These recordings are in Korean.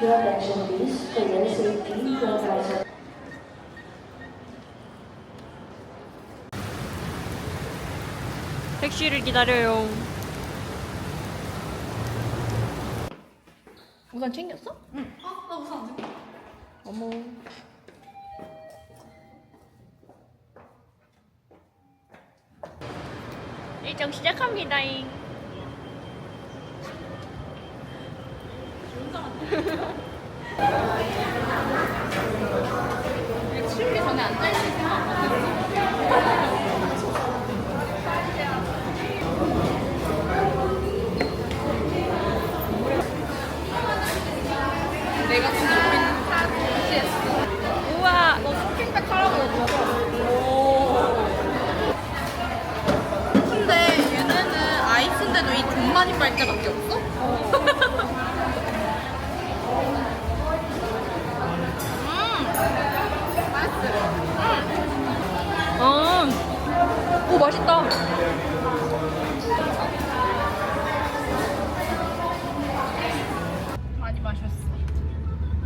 Your attention please, for your safety, your advisor. 택시를 기다려요. 우산 챙겼어? 응. 아, 나 우산 안 챙겼어. 어머. 일정 시작합니다잉. 치우기 전에 앉아있을 내가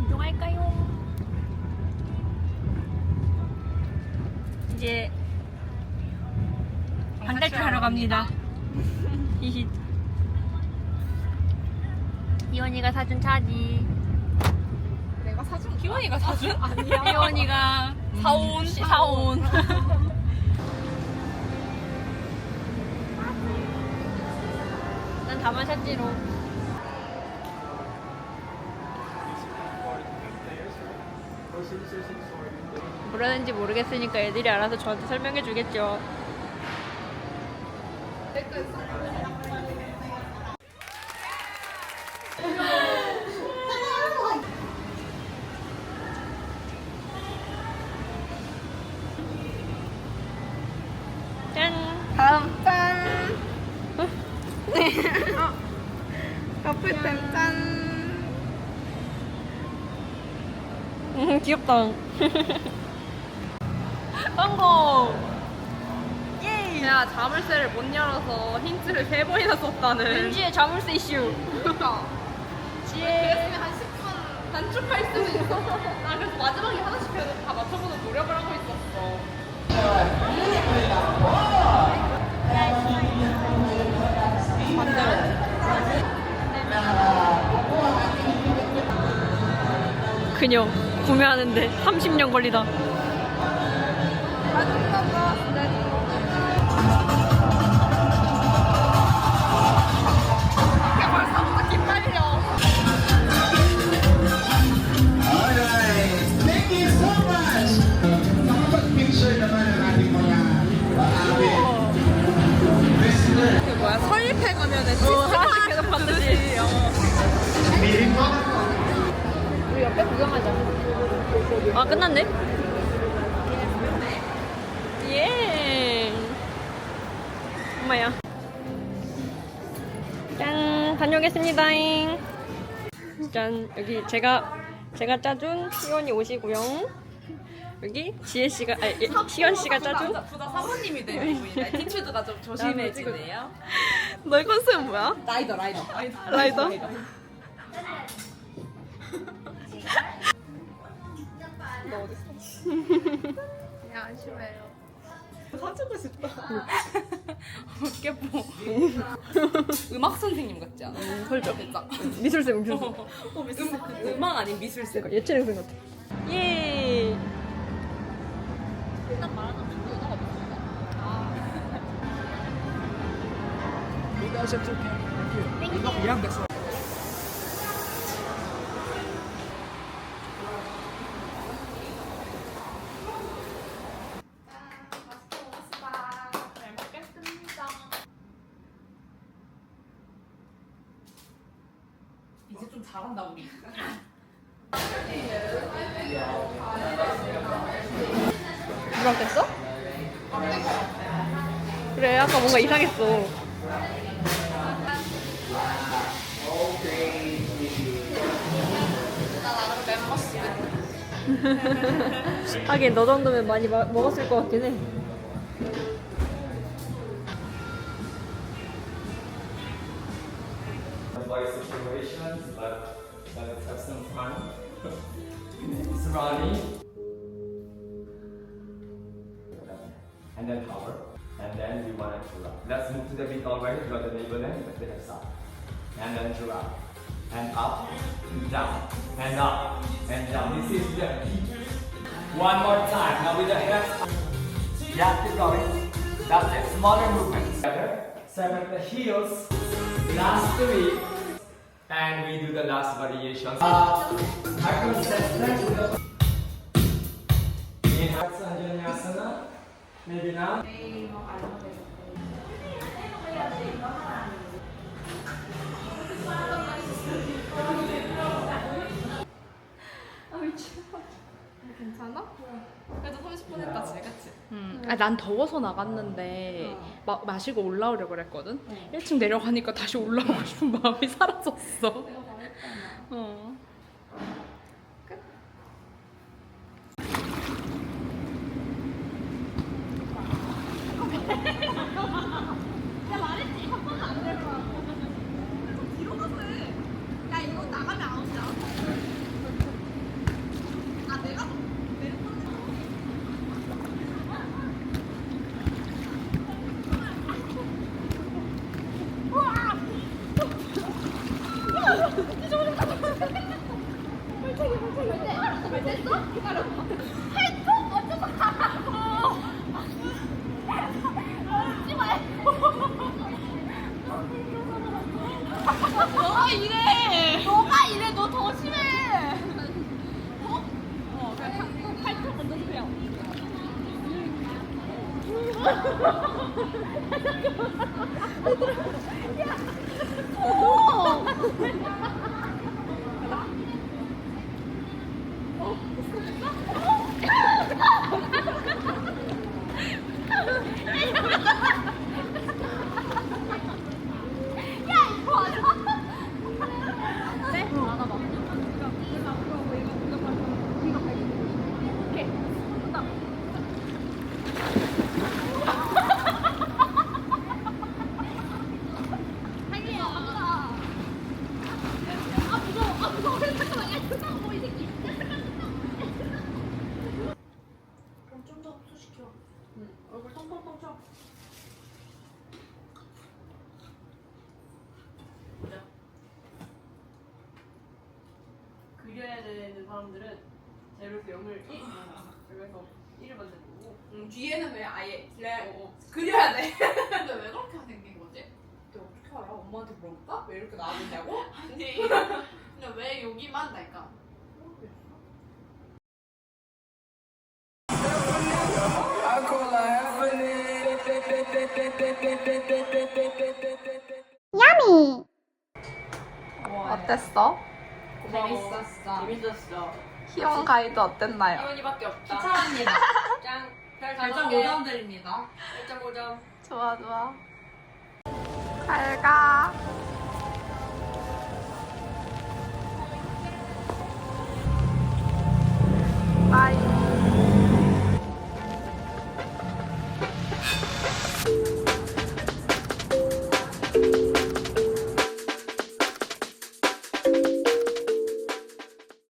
이동할까요? 이제 방탈출 하러 갑니다. 이원이가 사준 차지. 내가 사준 기원이가 사준? 아니야. 이원이가 사온 사온. 난 다만 샀지로. 뭐라는지 모르겠으니까 애들이 알아서 저한테 설명해 주겠죠. 짠! 다음 짠. 어. 커플템 짠. 음, 귀엽다. 성공! 예! 야 자물쇠를 못 열어서 힌트를 세 번이나 썼다는. 왠지의 자물쇠 이슈. 그러니까. 지혜. 그랬으면 한 10분 단축할 수도 있어. 나 그래서 마지막에 하나씩 그래도 다 맞춰보는 노력을 하고 있었어. 그녀 구매하는데 30년 걸리다. 그 설립해 가면은 어, 계속 받듯이. 우리 옆에 구경하자. 아, 끝났네? 예. 엄마야. 짠, 다녀오겠습니다잉. 짠, 여기 제가, 제가 짜준 시원이 옷이고요. 여기 지혜 씨가, 아니, 예, 시연 씨가 짜준 부다 사모님이 되는 분이네. 티튜드가 좀 조심해지네요. 너의 컨셉은 뭐야? 라이더 라이더. 라이더? 그냥 안심해요. 사주고 싶다. 어깨 보. 음악 선생님 같지 않아? 헐죠. 진짜. 미술쌤, 미술쌤. 어, 미술 음악 아닌 미술쌤. 예체능생 같아. 예. 일단 말하는 연어가 없어. 이제 좀 잘한다 우리. 누락됐어? 그래 아까 뭔가 이상했어 하긴 너 정도면 많이 마- 먹었을 것 같긴 해 life situations, but let's have some fun. Surrounding. And then power. And then we want to giraffe. Let's move to the beat already. You got the neighbor then, but they have stop. And then giraffe. And up, and down, and up, and down. This is the beat. One more time. Now with the hands. Yeah, keep going. That's it. Smaller movements. Together. Separate the heels. Last three. And we do the last variation. Uh, I consistent with the Inhale, Anjaneyasana. Maybe now. 아, 난 더워서 나갔는데 마, 마시고 올라오려고 그랬거든. 1층 내려가니까 다시 올라오고 싶은 마음이 사라졌어. 어. 야, 그려야 되는 사람들은 제로에서 0을 1, 여기서 1을 만드는 거고 음, 뒤에는 왜 아예 그래 어, 그려야 돼 근데 왜 그렇게 생긴 거지? 근데 어떻게 알아? 엄마한테 물어볼까? 왜 이렇게 나왔냐고? 아니 근데 왜 여기만 날까? 어땠어? 재밌었어. 재밌었어. 희원 가이드 어땠나요? 희원이밖에 없다. 축하합니다. 짱 별점 5점 드립니다. 1.5점. 좋아 좋아. 잘 가